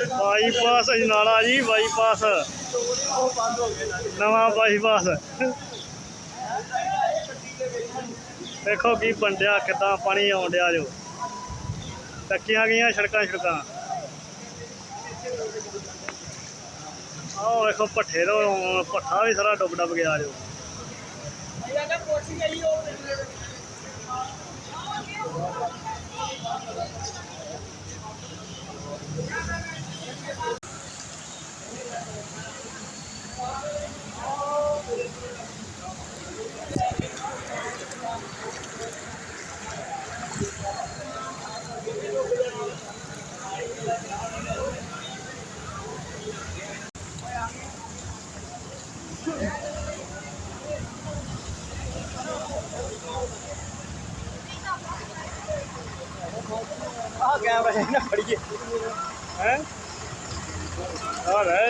Bypass Ajnala ਜੀ bypass. ਨਵਾਂ bypass. ਦੇਖੋ ਕੀ ਬੰਡਿਆ ਕਿਦਾਂ ਪਾਣੀ ਆਉਣ ਡਿਆ ਜੋ। ਟੱਕੀਆਂ ਗਈਆਂ ਸੜਕਾਂ ਸੜਕਾਂ। ਆਹ ਵੇਖੋ ਭੱਠੇ ਰੋ ਭੱਠਾ ਵੀ ਸਾਰਾ ਡੁੱਬ ਡੁੱਬ ਗਿਆ ਜੋ। ਆ ആ ക്യാമറ എന്നാ പഠിക്കും ഏ അതെ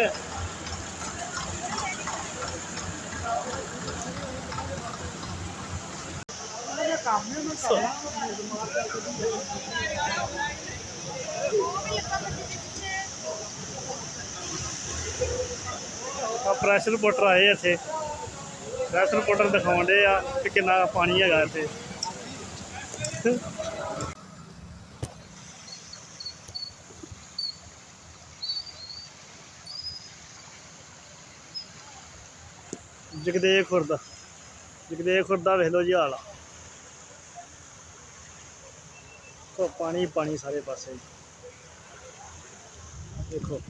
കമ്മ്യൂണിസ്റ്റ് ਪ੍ਰੈਸ਼ਰ ਰਿਪੋਰਟਰ ਆਏ ਇੱਥੇ। ਪ੍ਰੈਸ਼ਰ ਰਿਪੋਰਟਰ ਦਿਖਾਉਂਦੇ ਆ ਕਿ ਕਿੰਨਾ ਪਾਣੀ ਹੈਗਾ ਇੱਥੇ। ਜਗਦੇਵ ਖੁਰਦਾ। ਜਗਦੇਵ ਖੁਰਦਾ ਵੇਖ ਲਓ ਜੀ ਹਾਲ। ਕੋ ਪਾਣੀ ਪਾਣੀ ਸਾਰੇ ਪਾਸੇ। ਦੇਖੋ।